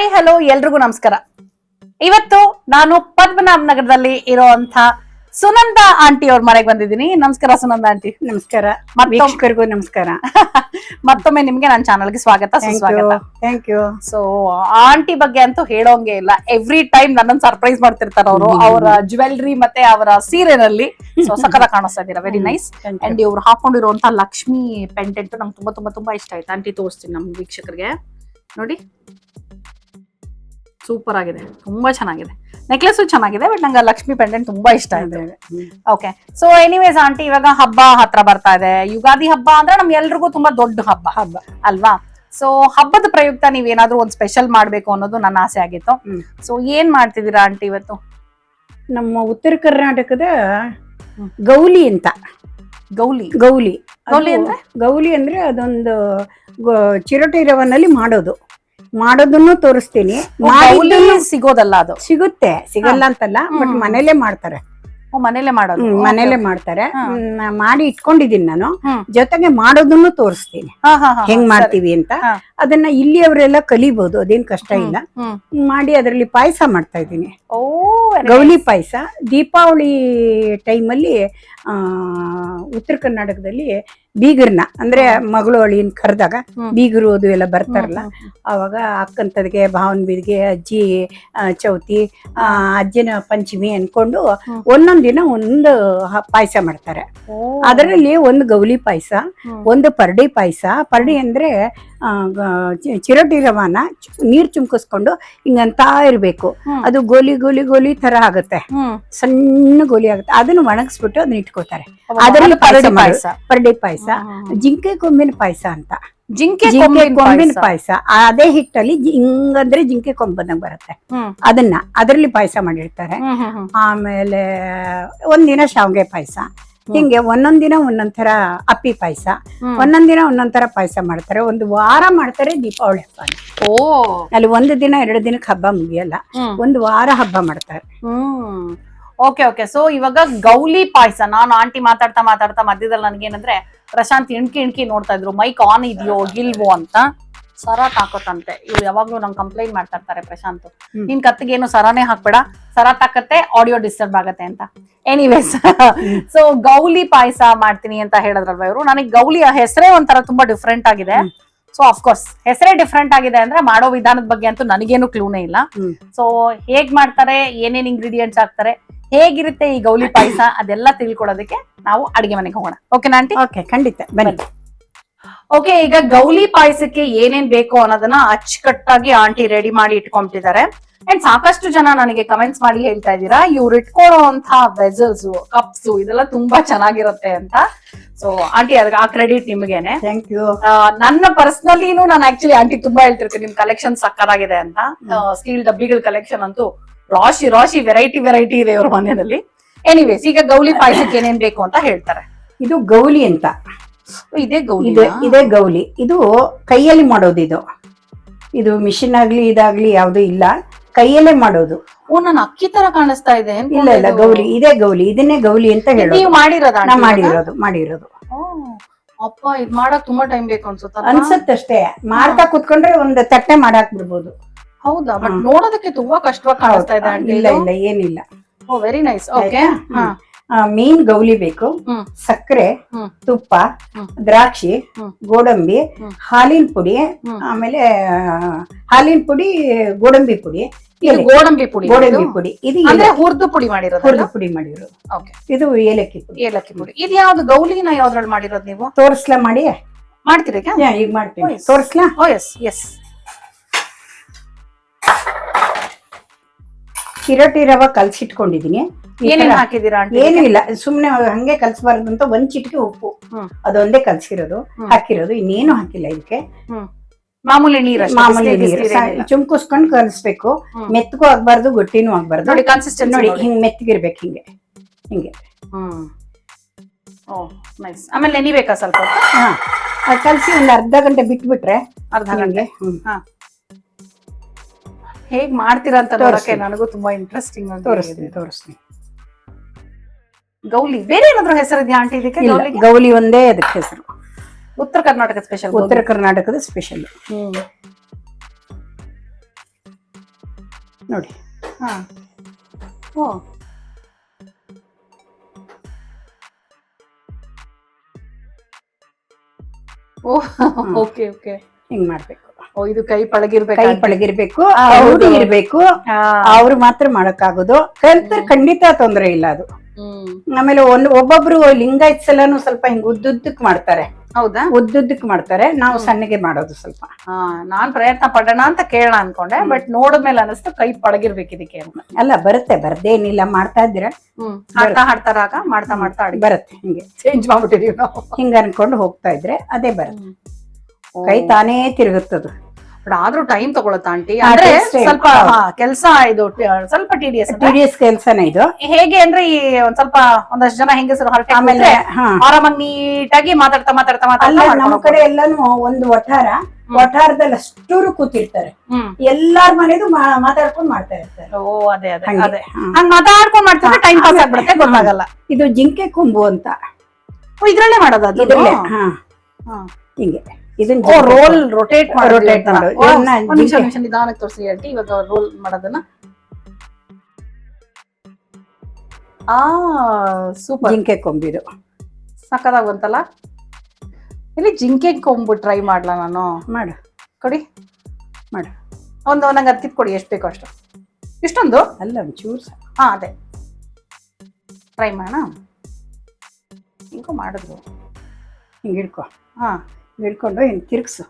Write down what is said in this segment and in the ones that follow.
Hi hello ಎಲ್ರಿಗೂ ನಮಸ್ಕಾರ. ಇವತ್ತು ನಾನು ಪದ್ಮನಾಭ ನಗರದಲ್ಲಿ ಇರುವಂತ ಸುನಂದ ಆಂಟಿ ಅವ್ರ ಮನೆಗೆ ಬಂದಿದ್ದೀನಿ. ನಮಸ್ಕಾರ ಸುನಂದ ಆಂಟಿ. ನಮಸ್ಕಾರ. ವೀಕ್ಷಕರಿಗೂ ನಮಸ್ಕಾರ. ಮತ್ತೊಮ್ಮೆ ನಿಮ್ಗೆ ನನ್ನ ಚಾನಲ್ಗೆ ಸ್ವಾಗತ ಸುಸ್ವಾಗತ. ಥ್ಯಾಂಕ್ ಯು ಸೊ ಆಂಟಿ ಬಗ್ಗೆ ಅಂತೂ ಹೇಳೋಂಗೆ ಇಲ್ಲ. ಎವ್ರಿ ಟೈಮ್ ನನ್ನನ್ನು ಸರ್ಪ್ರೈಸ್ ಮಾಡ್ತಿರ್ತಾರ ಅವರು. ಅವರ ಜ್ಯುವೆಲ್ರಿ ಮತ್ತೆ ಅವರ ಸೀರೆನಲ್ಲಿ. ಸೊ ಸಖತ್ ಕಾಣಿಸ್ತಾ ಇದ್ದೀರಾ ವೆರಿ ನೈಸ್. ಅಂಡ್ ಇವ್ರು ಹಾಕೊಂಡಿರುವಂತ ಲಕ್ಷ್ಮಿ ಪೆಂಟೆಂಟ್ ನಮ್ಗೆ ತುಂಬಾ ತುಂಬಾ ತುಂಬಾ ಇಷ್ಟ ಆಯ್ತು. ಆಂಟಿ ತೋರಿಸ್ತೀನಿ ನಮ್ಮ ವೀಕ್ಷಕರಿಗೆ. ನೋಡಿ. ಸೂಪರ್ ಆಗಿದೆ. ತುಂಬಾ ಚೆನ್ನಾಗಿದೆ. ನೆಕ್ಲೆಸ್ ಚೆನ್ನಾಗಿದೆ ಬಟ್ ನಂಗೆ ಲಕ್ಷ್ಮಿ ಪೆಂಡೆಂಟ್ ತುಂಬಾ ಇಷ್ಟ. Hmm. Okay so anyways aunty ಇವಾಗ ಹಬ್ಬ ಹತ್ರ ಬರ್ತಾ ಇದೆ. ಯುಗಾದಿ ಹಬ್ಬ ಅಂದ್ರೆ ನಮ್ ಎಲ್ರಿಗೂ ತುಂಬಾ ದೊಡ್ಡ ಹಬ್ಬ. ಹಬ್ಬ. ಅಲ್ವಾ? ಸೊ ಹಬ್ಬದ ಪ್ರಯುಕ್ತ ನೀವೇನಾದ್ರೂ ಒಂದ್ ಸ್ಪೆಷಲ್ ಮಾಡ್ಬೇಕು ಅನ್ನೋದು ನನ್ನ ಆಸೆ ಆಗಿತ್ತು. ಸೊ ಏನ್ ಮಾಡ್ತಿದ್ದೀರಾ ಆಂಟಿ ಇವತ್ತು? ನಮ್ಮ ಉತ್ತರ ಕರ್ನಾಟಕದ ಗೌಲಿ ಅಂತ. ಗೌಲಿ. ಗೌಲಿ. ಗೌಲಿ ಅಂದ್ರೆ? ಗೌಲಿ ಅಂದ್ರೆ ಅದೊಂದು ಚಿರೋಟಿ ರವನಲ್ಲಿ ಮಾಡೋದು. ಮಾಡೋದನ್ನು ತೋರಿಸ್ತೀನಿ. ಮಾಡಿದ್ದನ್ನು ಸಿಗೋದಲ್ಲ ಅದು. ಸಿಗುತ್ತೆ. ಸಿಗಲ್ಲ ಅಂತಲ್ಲ ಬಟ್. ಮನೇಲೆ ಮಾಡ್ತಾರೆ. ಮನೇಲೆ ಮಾಡೋದು. ಮನೇಲೆ ಮಾಡ್ತಾರೆ. ಮಾಡಿ ಇಟ್ಕೊಂಡಿದ್ದೀನಿ ನಾನು. ಜೊತೆಗೆ ಮಾಡೋದನ್ನು ತೋರಿಸ್ತೀನಿ. ಹೆಂಗ್ ಮಾಡ್ತೀವಿ ಅಂತ. ಅದನ್ನ ಅದನ್ನ ಇಲ್ಲಿಯವರೆಲ್ಲ ಕಲಿಬಹುದು ಅದೇನ್ ಕಷ್ಟ ಇಲ್ಲ. ಮಾಡಿ ಅದರಲ್ಲಿ ಪಾಯಸ ಮಾಡ್ತಾ ಇದ್ದೀನಿ. ಗೌಲಿ ಪಾಯಸ. ದೀಪಾವಳಿ ಟೈಮಲ್ಲಿ ಉತ್ತರ ಕರ್ನಾಟಕದಲ್ಲಿ ಬೀಗರ್ನ ಅಂದ್ರೆ ಮಗಳು ಅಳಿನ ಕರೆದಾಗ ಬೀಗರು ಅದು ಎಲ್ಲ ಬರ್ತಾರಲ್ಲ ಅವಾಗ ಅಕ್ಕಂತದ್ಗೆ ಭಾವನ ಬೀದಿಗೆ ಅಜ್ಜಿ ಚೌತಿ ಆ, ಅಜ್ಜನ ಪಂಚಮಿ ಅನ್ಕೊಂಡು. ಒಂದೊಂದ್ ದಿನ ಒಂದು ಪಾಯಸ ಮಾಡ್ತಾರೆ. ಅದರಲ್ಲಿ ಒಂದು ಗೌಲಿ ಪಾಯಸ. ಒಂದು ಪರಡಿ ಪಾಯಸ ಪರಡಿ ಅಂದ್ರೆ ಚಿರೋಟಿ ರವಾನ ನೀರ್ ಚುಮ್ಕಿಸ್ಕೊಂಡು ಹಿಂಗಂತ ಇರ್ಬೇಕು. ಅದು ಗೋಲಿ ಗೋಲಿ ಗೋಲಿ ತರ ಆಗುತ್ತೆ. ಸಣ್ಣ ಗೋಲಿ ಆಗುತ್ತೆ. ಅದನ್ನ ಒಣಗಿಸ್ಬಿಟ್ಟು ಅದನ್ನ ಇಟ್ಕೋತಾರೆ. ಅದರಲ್ಲಿ ಅದು ಪರಡಿ ಪಾಯಸ. ಪರಡಿ. ಜಿಂಕೆ ಕೊಂಬಿನ ಪಾಯಸ ಅಂತ. ಜಿಂಕೆ ಜಿಂಕೆ ಕೊಂಬಿನ ಪಾಯಸ. ಅದೇ ಹಿಟ್ಟಲ್ಲಿ ಹಿಂಗಂದ್ರೆ ಜಿಂಕೆ ಕೊಂಬಂದಂಗ್ ಬರುತ್ತೆ. ಅದನ್ನ ಅದರಲ್ಲಿ ಪಾಯಸ ಮಾಡಿರ್ತಾರೆ. ಆಮೇಲೆ ಒಂದಿನ ಶಾವ್ಗೆ ಪಾಯಸ. ಹಿಂಗೆ ಒಂದೊಂದ್ ದಿನ ಒಂದೊಂದ್ ತರ ಅಪ್ಪಿ ಪಾಯಸ ಒಂದೊಂದಿನ ಒಂದೊಂದ್ ದಿನ ಒಂದೊಂದ್ ತರ ಪಾಯಸ ಮಾಡ್ತಾರೆ. ಒಂದು ವಾರ ಮಾಡ್ತಾರೆ ದೀಪಾವಳಿ ಹಬ್ಬ ಓ. ಅಲ್ಲಿ ಒಂದು ದಿನ ಎರಡು ದಿನಕ್ಕೆ ಹಬ್ಬ ಮುಗಿಯಲ್ಲ. ಒಂದು ವಾರ ಹಬ್ಬ ಮಾಡ್ತಾರೆ. ಹ್ಮ್. ಓಕೆ ಓಕೆ ಸೊ ಇವಾಗ ಗೌಲಿ ಪಾಯಸ ನಾನು ಆಂಟಿ ಮಾತಾಡ್ತಾ ಮಾತಾಡ್ತಾ ಮಧ್ಯದಲ್ಲಿ ನನ್ಗೇನಂದ್ರೆ ಪ್ರಶಾಂತ್ ಇಣ್ಕಿ ಇಣ್ಕಿ ನೋಡ್ತಾ ಇದ್ರು ಮೈಕ್ ಆನ್ ಇದೆಯೋ ಇಲ್ವೋ ಅಂತ. ಸರಾತ್ ತಾಕತ್ತಂತೆ. ಇವ್ರು ಯಾವಾಗ್ಲೂ ನಂಗೆ ಕಂಪ್ಲೇಂಟ್ ಮಾಡ್ತಾ ಇರ್ತಾರೆ ಪ್ರಶಾಂತ್. ನಿನ್ ಕತ್ತಿಗೆ ಏನು ಸರಾನೇ ಹಾಕ್ಬೇಡ. ಸರ ತಾಕತ್ತೆ ಆಡಿಯೋ ಡಿಸ್ಟರ್ಬ್ ಆಗತ್ತೆ ಅಂತ. ಎನಿವೇಸ್ ಸೊ ಗೌಲಿ ಪಾಯಸ ಮಾಡ್ತೀನಿ ಅಂತ ಹೇಳಿದ್ರಲ್ವ ಇವರು? ನನಗೆ ಗೌಲಿಯ ಹೆಸರೇ ಒಂಥರ ತುಂಬಾ ಡಿಫ್ರೆಂಟ್ ಆಗಿದೆ. ಸೊ ಅಫ್ಕೋರ್ಸ್ ಹೆಸರೇ ಡಿಫ್ರೆಂಟ್ ಆಗಿದೆ ಅಂದ್ರೆ ಮಾಡೋ ವಿಧಾನದ ಬಗ್ಗೆ ಅಂತೂ ನನಗೇನು ಕ್ಲೂನೇ ಇಲ್ಲ. ಸೊ ಹೇಗ್ ಮಾಡ್ತಾರೆ ಏನೇನ್ ಇಂಗ್ರೀಡಿಯೆಂಟ್ಸ್ ಹಾಕ್ತಾರೆ ಹೇಗಿರುತ್ತೆ ಈ ಗೌಲಿ ಪಾಯಸ ಅದೆಲ್ಲ ತಿಳ್ಕೊಳ್ಳೋದಕ್ಕೆ ನಾವು ಅಡಿಗೆ ಮನೆಗೆ ಹೋಗೋಣ. ಓಕೆನಾ ನಾಂಟಿ? ಓಕೆ ಖಂಡಿತ. ಬನ್ನಿ. ಓಕೆ ಈಗ ಗೌಲಿ ಪಾಯಸಕ್ಕೆ ಏನೇನ್ ಬೇಕು ಅನ್ನೋದನ್ನ ಅಚ್ಚುಕಟ್ಟಾಗಿ ಆಂಟಿ ರೆಡಿ ಮಾಡಿ ಇಟ್ಕೊಂಡ್ಬಿಟ್ಟಿದ್ದಾರೆ ಅಂಡ್ ಸಾಕಷ್ಟು ಜನ ನನಗೆ ಕಮೆಂಟ್ಸ್ ಮಾಡಿ ಹೇಳ್ತಾ ಇದ್ದೀರಾ ಇವ್ರು ಇಟ್ಕೊಳ್ಳುವಂತಹ ವೆಸಲ್ಸ್ ಕಪ್ಸ್ ಇದೆಲ್ಲ ತುಂಬಾ ಚೆನ್ನಾಗಿರುತ್ತೆ ಅಂತ. ಸೊ ಆಂಟಿ ಅದಕ್ಕೆ ಆ ಕ್ರೆಡಿಟ್ ನಿಮ್ಗೆನೆ. ಥ್ಯಾಂಕ್ ಯು ನನ್ನ ಪರ್ಸನಲಿನೂ ನಾನು ಆಕ್ಚುಲಿ ಆಂಟಿ ತುಂಬಾ ಹೇಳ್ತಿರ್ತೀನಿ ನಿಮ್ ಕಲೆಕ್ಷನ್ ಸಕ್ಕದಾಗಿದೆ ಅಂತ. ಸ್ಟೀಲ್ ಡಬ್ಬಿಗಳ ಕಲೆಕ್ಷನ್ ಅಂತೂ ರಾಶಿ ರಾಶಿ ವೆರೈಟಿ ವೆರೈಟಿ ಇದೆ ಇವ್ರ ಮನೆಯಲ್ಲಿ. ಎನಿವೇಸ್ ಈಗ ಗೌಲಿ ಪಾಯಸಕ್ಕೆ ಏನೇನ್ ಬೇಕು ಅಂತ ಹೇಳ್ತಾರೆ. ಇದು ಗೌಲಿ ಅಂತ. ಇದೇ ಗೌಲಿ ಇದು ಗೌಲಿ. ಇದು ಕೈಯಲ್ಲಿ ಮಾಡೋದು ಇದು. ಇದು ಮಿಷಿನ್ ಆಗ್ಲಿ ಇದಾಗ್ಲಿ ಯಾವ್ದು ಇಲ್ಲ. ಕೈಯಲ್ಲೇ ಮಾಡೋದು. ಓ ನಾನು ಅಕ್ಕಿ ತರ ಕಾಣಿಸ್ತಾ ಇದೆ. ಇಲ್ಲ ಇಲ್ಲ ಗೌಲಿ ಇದೇ? ಗೌಲಿ. ಇದನ್ನೇ ಗೌಲಿ ಅಂತ ಹೇಳೋದು. ಮಾಡಿರೋದ ಮಾಡಿರೋದು ಮಾಡಿರೋದು. ಅಪ್ಪ ಇದ್ ಮಾಡಕ್ ತುಂಬಾ ಟೈಮ್ ಬೇಕು ಅನ್ಸುತ್ತೆ ಅನ್ಸುತ್ತೆ ಅಷ್ಟೇ. ಮಾಡ್ತಾ ಕುತ್ಕೊಂಡ್ರೆ ಒಂದು ತಟ್ಟೆ ಮಾಡಾಕ್ ಬಿಡ್ಬೋದು ಹೌದಾ ಬಟ್ ನೋಡೋದಕ್ಕೆ ತುಂಬಾ ಕಷ್ಟವಾಗಿ ಕಾಣಿಸ್ತಾ ಇದೆ ಇಲ್ಲ ಇಲ್ಲ ಏನಿಲ್ಲ. ಓ ವೆರಿ ನೈಸ್ ಓಕೆ ಆಯ್ತಾ? ಮೀನ್ ಗೌಲಿ ಬೇಕು ಹ್ಮ್. ಸಕ್ಕರೆ ಹ್ಮ್. ತುಪ್ಪ ಹ್ಮ್. ದ್ರಾಕ್ಷಿ ಹ್ಮ್. ಗೋಡಂಬಿ ಹ್ಮ್. ಹಾಲಿನ ಪುಡಿ ಹ್ಮ್. ಆಮೇಲೆ ಆ, ಹಾಲಿನ ಪುಡಿ ಗೋಡಂಬಿ ಪುಡಿ ಇದು ಎಲೆ- ಗೋಡಂಬಿ ಪುಡಿ ಗೋಡಂಬಿ ಇದು? ಪುಡಿ ಇದು ಅಂದ್ರೆ ಏಲಕ್ಕಿ- ಹುರ್ದು ಪುಡಿ ಮಾಡಿರೋದು ಹುರಿದು ಪುಡಿ ಮಾಡಿರೋದು ಓಕೆ ಇದು ಏಲಕ್ಕಿ ಪುಡಿ ಏಲಕ್ಕಿ ಪುಡಿ ಇದು ಯಾವ್ದು ಗೌಲಿನ ಯಾವ್ದ್ರಲ್ಲಿ ಮಾಡಿರೋದು ನೀವು ತೋರಿಸ್ಲಾ ಮಾಡಿ ಮಾಡ್ತೀರಾ ಯಾ, ಈಗ ಮಾಡ್ತೀನಿ Oh, yes. ತೋರಿಸ್ಲಾ ಓ ಎಸ್ ಎಸ್ ಚಿರೋಟಿ ರವ ಕಲ್ಸಿಟ್ಕೊಂಡಿದೀನಿ. ಏನೇನ್ ತರ- ಹಾಕಿದೀರಾ ಆಂಟಿ ಏನು ಇಲ್ಲ. ಸುಮ್ನೆ ಹಂಗೆ ಕಲ್ಸಬಾರ್ದು ಅಂತ ಒಂದ್ ಚಿಟಿಕೆ ಉಪ್ಪು. ಅದೊಂದೇ ಕಲ್ಸಿರೋದು ಹಾಕಿರೋದು. ಇನ್ನೇನು ಹಾಕಿಲ್ಲ ಇದಕ್ಕೆ. ಮಾಮೂಲಿ ನೀರು ಮಾಮೂಲಿ ನೀರು. ಚುಮ್ಕಿಸ್ಕೊಂಡು ಕಲಿಸ್ಬೇಕು. ಮೆತ್ತಗೂ ಆಗ್ಬಾರ್ದು ಗಟ್ಟಿನೂ ಆಗ್ಬಾರ್ದು. ನೋಡಿ ಕನ್ಸಿಸ್ಟೆನ್ಸಿ ನೋಡಿ ಹಿಂಗ್ ಮೆತ್ತಗಿರ್ಬೇಕು ಹಿಂಗೆ. ಹಿಂಗೆ. ಹ್ಮ್. ಓ ನೈಸ್ ಆಮೇಲೆ ನೆನಿಬೇಕಾ ಸ್ವಲ್ಪ ಹೊತ್ತು? ಹಾ. ಕಲ್ಸಿ ಒಂದ್ ಅರ್ಧ ಗಂಟೆ ಬಿಟ್ಬಿಟ್ರೆ ಅರ್ಧ ಗಂಟೆ. ಹ್ಮ್. ಹಾ. ಹೇಗ್ ಮಾಡ್ತೀರಾ ಅಂತ ನೋಡಕ್ಕೆ ನನಗೂ ತುಂಬಾ ಇಂಟ್ರೆಸ್ಟಿಂಗ್ ತೋರಿಸ್ತೀನಿ ತೋರಿಸ್ತೀನಿ. ಗೌಲಿ ಬೇರೆ ಏನಾದ್ರು ಹೆಸರು ಇದೆಯಾ ಆಂಟಿ ಇದಕ್ಕೆ? ಇಲ್ಲ ಗೌಲಿ ಒಂದೇ ಅದಕ್ಕೆ ಹೆಸರು. ಉತ್ತರ ಕರ್ನಾಟಕ ಸ್ಪೆಷಲ್ ಉತ್ತರ ಕರ್ನಾಟಕದ ಸ್ಪೆಷಲ್ ನೋಡಿ. ಹಾ. ಓ. Okay okay. ಹಿಂಗ್ ಮಾಡ್ಬೇಕು. ಇದು ಕೈ ಪಳಗಿರ್ಬೇಕು ಕೈ ಪಳಗಿರ್ಬೇಕು ಅವರು ಇರ್ಬೇಕು. ಅವ್ರು ಮಾತ್ರ ಮಾಡಕ್ಕಾಗೋದು. ಕಲ್ತರ್ ಖಂಡಿತ ತೊಂದ್ರೆ ಇಲ್ಲ ಅದು. ಆಮೇಲೆ ಒಂದ್ ಒಬ್ಬೊಬ್ರು ಲಿಂಗಾಯತ್ ಸಲನು ಸ್ವಲ್ಪ ಹಿಂಗ್ ಉದ್ದುದ್ದಕ್ ಮಾಡ್ತಾರೆ. ಹೌದಾ? ಉದ್ದುದ್ದಕ್ ಮಾಡ್ತಾರೆ. ನಾವು ಸಣ್ಣಗೆ ಮಾಡೋದು ಸ್ವಲ್ಪ. ನಾನ್ ಪ್ರಯತ್ನ ಪಡೋಣ ಅಂತ ಕೇಳ ಅನ್ಕೊಂಡೆ ಬಟ್ ನೋಡಿದ್ಮೇಲೆ ಅನಿಸ್ತು ಕೈ ಪಳಗಿರ್ಬೇಕು ಇದಕ್ಕೆ ಅಂತ. ಅಲ್ಲ ಬರುತ್ತೆ ಬರ್ದೇನಿಲ್ಲ ಮಾಡ್ತಾ ಇದ್ರೆ ಹಾಡ್ತಾ ಹಾಡ್ತಾರಾಗ ಮಾಡ್ತಾ ಮಾಡ್ತಾ ಬರುತ್ತೆ ಹಿಂಗೆ. ಚೇಂಜ್ ಮಾಡ್ಬಿಟ್ಟಿದೀವಿ ನಾವು. ಹಿಂಗ ಅನ್ಕೊಂಡು ಹೋಗ್ತಾ ಇದ್ರೆ ಅದೇ ಬರುತ್ತೆ. ಕೈ ತಾನೇ ತಿರುಗುತ್ತದು. ಬಟ್ ಆದ್ರೂ ಟೈಮ್ ತಗೊಳತ್ತ ಆಂಟಿ. ಅಂದ್ರೆ ಸ್ವಲ್ಪ. ಕೆಲಸ ಇದು ಸ್ವಲ್ಪ ಟಿಡಿಎಸ್ ಟಿಡಿಎಸ್ ಕೆಲಸನೇ ಇದು. ಹೇಗೆ ಅಂದ್ರೆ ಈ ಒಂದ್ ಸ್ವಲ್ಪ ಒಂದಷ್ಟು ಜನ ಹೆಂಗಸರು ಹರಟ ಆಮೇಲೆ ಆರಾಮಾಗಿ ನೀಟಾಗಿ ಮಾತಾಡ್ತಾ ಮಾತಾಡ್ತಾ ಮಾತಾಡ್ತಾ ನಮ್ ಕಡೆ ಎಲ್ಲಾನು ಒಂದು ವಠಾರ. ವಠಾರದಲ್ಲಿ ಅಷ್ಟೂರು ಕೂತಿರ್ತಾರೆ. ಎಲ್ಲಾರ ಮನೇದು ಮಾತಾಡ್ಕೊಂಡ್ ಮಾಡ್ತಾ ಇರ್ತಾರೆ. ಓ ಅದೇ ಅದೇ ಹಂಗೆ. ಅದೇ. ಹಂಗ್ ಮಾತಾಡ್ಕೊಂಡ್ ಮಾಡ್ತಿದ್ರೆ ಟೈಮ್ ಪಾಸ್ ಆಗ್ಬಿಡುತ್ತೆ ಗೊತ್ತಾಗಲ್ಲ. ಇದು ಜಿಂಕೆ ಕೊಂಬು ಅಂತ. ಇದ್ರಲ್ಲೇ ಮಾಡೋದು ಅದು? ಇದ್ರಲ್ಲೇ ಹಾ. ಹಾ. ಹಿಂಗೆ. ಇದನ್ನ ರೋಲ್ ರೊಟೇಟ್ ರೊಟೇಟ್ ನಿಮಿಷ ನಿಮಿಷ ನಿಧಾನಕ್ಕೆ ತೋರಿಸಿ ಆಂಟಿ ಇವಾಗ ರೋಲ್ ಮಾಡೋದನ್ನ. ಆ ಸೂಪರ್ ಜಿಂಕೆ ಕೊಂಬಿದು ಸಕ್ಕದಾಗ ಬಂತಲ್ಲ? ಇಲ್ಲಿ ಜಿಂಕೆ ಕೊಂಬು ಟ್ರೈ ಮಾಡ್ಲಾ ನಾನು? ಮಾಡು. ಕೊಡಿ. ಮಾಡು. ಒಂದು ನಂಗೆ ಅದ್ ಕೊಡಿ ಎಷ್ಟು ಬೇಕೋ ಅಷ್ಟು. ಇಷ್ಟೊಂದು? ಅಲ್ಲ ಒಂಚೂರು. ಹಾ ಅದೇ. ಟ್ರೈ ಮಾಡೋಣ. ಹಿಂಗೂ ಮಾಡಿದ್ರು. ಹಿಂಗೆ ಹಿಡ್ಕೊ. ಹಾ. ಹಿಡ್ಕೊಂಡು ಇನ್ ತಿರ್ಗ್ಸು.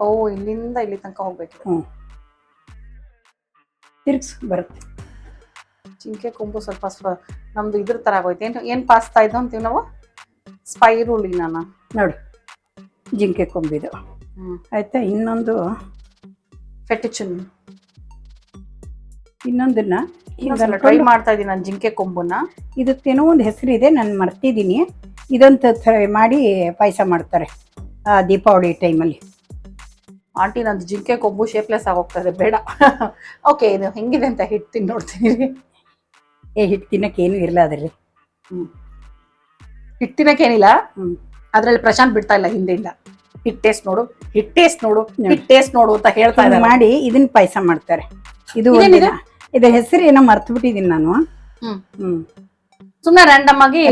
ಓ ಇಲ್ಲಿಂದ ಇಲ್ಲಿ ತನಕ ಹೋಗ್ಬೇಕು. ಹ್ಮ್. ತಿರ್ಗ್ಸು ಬರುತ್ತೆ. ಚಿಂಕೆ ಕೊಂಬು ಸ್ವಲ್ಪ ಸ್ವ ನಮ್ದು ಇದ್ರ ತರ ಆಗೋಯ್ತು. ಏನು ಏನ್ ಪಾಸ್ತಾ ಇದ್ದು ಅಂತೀವಿ ನಾವು? ಸ್ಪೈರುಲಿನಾನ ನೋಡು ಜಿಂಕೆ ಕೊಂಬಿದು ಆಯ್ತಾ? ಇನ್ನೊಂದು ಫೆಟಿಚನ್ ಇನ್ನೊಂದನ್ನ ಟ್ರೈ ಮಾಡ್ತಾ ಇದೀನಿ ನಾನು ಜಿಂಕೆ ಕೊಂಬುನ. ಇದಕ್ಕೇನೋ ಒಂದು ಹೆಸರಿದೆ ನಾನು ಮರ್ತಿದ್ದೀನಿ ಇದಂತ ಥರ ಮಾಡಿ ಪಾಯಸ ಮಾಡ್ತಾರೆ. ದೀಪಾವಳಿ ಟೈಮಲ್ಲಿ ಆಂಟಿ ನಂದು ಜಿಂಕೆ ಕೊಬ್ಬು ಶೇಪ್ಲೆಸ್ ಆಗೋಗ್ತದೆ ಬೇಡ. ಓಕೆ ಇದು ಹೆಂಗಿದೆ ಅಂತ ಹಿಟ್ಟು ನೋಡ್ತೀನಿ. ಏ ಹಿಟ್ಟು ತಿನ್ನಕ್ಕೆ ಏನು ಇರಲ್ಲ ಅದ್ರಲ್ಲಿ. ಹಿಟ್ಟಿನಕ್ಕೇನಿಲ್ಲ. ಹ್ಞೂ ಅದರಲ್ಲಿ ಪ್ರಶಾಂತ್ ಬಿಡ್ತಾ ಇಲ್ಲ ಹಿಂದೆಯಿಂದ ಹಿಟ್ ಟೇಸ್ಟ್ ನೋಡು ಹಿಟ್ ಟೇಸ್ಟ್ ನೋಡು ಹಿಟ್ಟು ಹಿಟ್ ಟೇಸ್ಟ್ ನೋಡು ಅಂತ ಹೇಳ್ತಾ ಇದ್ದಾರೆ. ಮಾಡಿ ಇದನ್ನ ಪಾಯಸ ಮಾಡ್ತಾರೆ. ಇದು ಇದ್ರ ಹೆಸರು ಏನೋ ಮರ್ತು ಬಿಟ್ಟಿದ್ದೀನಿ ನಾನು. ಹ್ಮ್. ಹ್ಞೂ ಸುಮ್ಮನೆ ರ್ಯಾಂಡಮ್ ಆಗಿ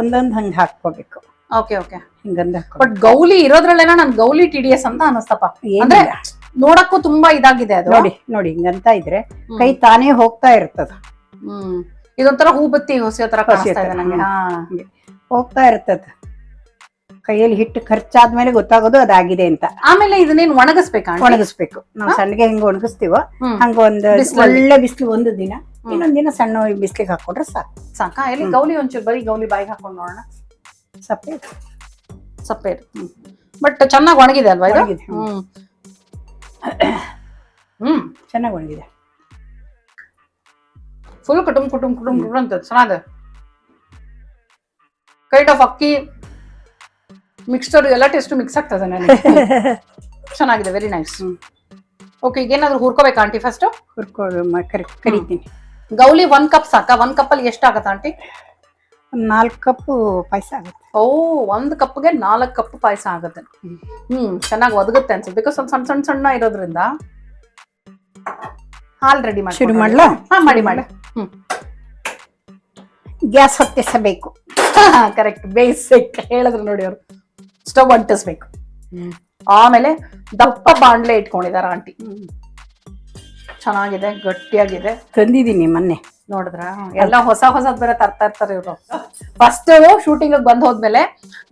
ಒಂದೊಂದು ಹಂಗೆ ಹಾಕೋಬೇಕು ಓಕೆ ಓಕೆ ಹಿಂಗಂದ ಬಟ್ ಗೌಲಿ ಇರೋದ್ರಲ್ಲೇನ ನನ್ ಗೌಲಿ ಟಿ ಡಿ ಎಸ್ ಅಂತ ಅನಸ್ತಪ್ಪ. ಅಂದ್ರೆ ನೋಡಕ್ಕೂ ತುಂಬಾ ಇದಾಗಿದೆ ಅದು. ನೋಡಿ ನೋಡಿ ಹಿಂಗಂತ ಇದ್ರೆ ಕೈ ತಾನೇ ಹೋಗ್ತಾ ಇರ್ತದ. ಹ್ಮ್. ಇದೊಂಥರ ಹೂ ಬತ್ತಿ ಹೊಸೆಯೋ ತರ ಕಾಣಿಸ್ತಾ ಇದೆ ನಂಗೆ. ಹೋಗ್ತಾ ಇರ್ತದ. ಕೈಯಲ್ಲಿ ಹಿಟ್ಟು ಖರ್ಚಾದ್ಮೇಲೆ ಗೊತ್ತಾಗೋದು ಅದಾಗಿದೆ ಅಂತ. ಆಮೇಲೆ ಇದನ್ನೇನು ಒಣಗಿಸ್ಬೇಕಾ? ಒಣಗಿಸ್ಬೇಕು. ನಾವು ಸಣ್ಣಗೆ ಹೆಂಗ್ ಒಣಗಿಸ್ತೀವೋ. ಹಂಗ ಒಂದ್. ಒಳ್ಳೆ ಬಿಸಿಲು ಒಂದು ದಿನ ಇನ್ನೊಂದ್ ದಿನ ಸಣ್ಣ ಬಿಸ್ಲಿಗೆ ಹಾಕೊಂಡ್ರೆ ಸಾಕು. ಸಾಕಾ? ಎಲ್ಲಿ ಗೌಲಿ ಒಂಚೂರು ಬರೀ ಗೌಲಿ ಬಾಯಿಗೆ ಹಾಕೊಂಡು ನೋಡೋಣ. ಸಪ್ಪೆ ಸಪ್ಪೆ ಬಟ್ ಚೆನ್ನಾಗಿ ಒಣಗಿದೆ ಅಲ್ವಾ ಇದು? ಒಣಗಿದೆ, ಹ್ಮ್. ಹ್ಮ್. ಹ್ಮ್. ಚೆನ್ನಾಗಿ ಒಣಗಿದೆ. ಫುಲ್ ಕುಟುಂಬ ಕುಟುಂಬ ಕುಟುಂಬ ಕುಟುಂಬ ಅಂತ ಚೆನ್ನಾಗ ಕೈಂಡ್ ಆಫ್ ಅಕ್ಕಿ ಮಿಕ್ಸ್ಚರ್ ಎಲ್ಲ ಟೇಸ್ಟ್ ಮಿಕ್ಸ್ ಆಗ್ತದೆ ನನಗೆ. ಚೆನ್ನಾಗಿದೆ ವೆರಿ ನೈಸ್ ಹ್ಮ್. ಓಕೆ ಈಗ ಏನಾದ್ರು ಹುರ್ಕೋಬೇಕಾ ಆಂಟಿ ಫಸ್ಟ್ ಹುರ್ಕೊಂಡು ಮ- ಕರಿ- ಕರಿತೀನಿ. ಗೌಲಿ ಒಂದ್ ಕಪ್ ಸಾಕ? ಒಂದ್ ಕಪ್ ಅಲ್ಲಿ ಎಷ್ಟಾಗತ್ತ ಆಂಟಿ ನಾಲ್ಕು ಕಪ್ಪು ಪಾಯಸ ಆಗುತ್ತೆ. ಓ ಒಂದ್ ಕಪ್ಗೆ ನಾಲ್ಕು ಕಪ್ ಪಾಯಸ ಆಗುತ್ತೆ. ಹ್ಮ್. ಚೆನ್ನಾಗಿ ಒದಗುತ್ತೆ ಅನ್ಸುತ್ತೆ. ಬಿಕಾಸ್ ಒಂದು ಸಣ್ಣ ಸಣ್ಣ ಸಣ್ಣ ಇರೋದ್ರಿಂದ ಹಾಲು ರೆಡಿ ಮಾಡಿ ಶುರು ಮಾಡ್ಲಾ? ಹಾ ಮಾಡಿ ಮಾಡಿ. ಹ್ಮ್. ಗ್ಯಾಸ್ ಹೊತ್ತಿಸಬೇಕು. ಕರೆಕ್ಟ್ ಬೇಸಿಕ್ ಹೇಳಿದ್ರು ನೋಡಿ ಅವರು. ಸ್ಟವ್ ಅಂಟಿಸ್ಬೇಕು. ಆಮೇಲೆ ದಪ್ಪ ಬಾಂಡ್ಲೆ ಇಟ್ಕೊಂಡಿದಾರ ಆಂಟಿ. ಚೆನ್ನಾಗಿದೆ ಗಟ್ಟಿಯಾಗಿದೆ. ತಂದಿದ್ದೀನಿ ಮೊನ್ನೆ. ನೋಡಿದ್ರ? ಎಲ್ಲ ಹೊಸ ಹೊಸದ್ ಬೇರೆ ತರ್ತಾ ಇರ್ತಾರೆ ಇವರು. ಫಸ್ಟ್ ಶೂಟಿಂಗ್ ಬಂದ್ ಹೋದ್ಮೇಲೆ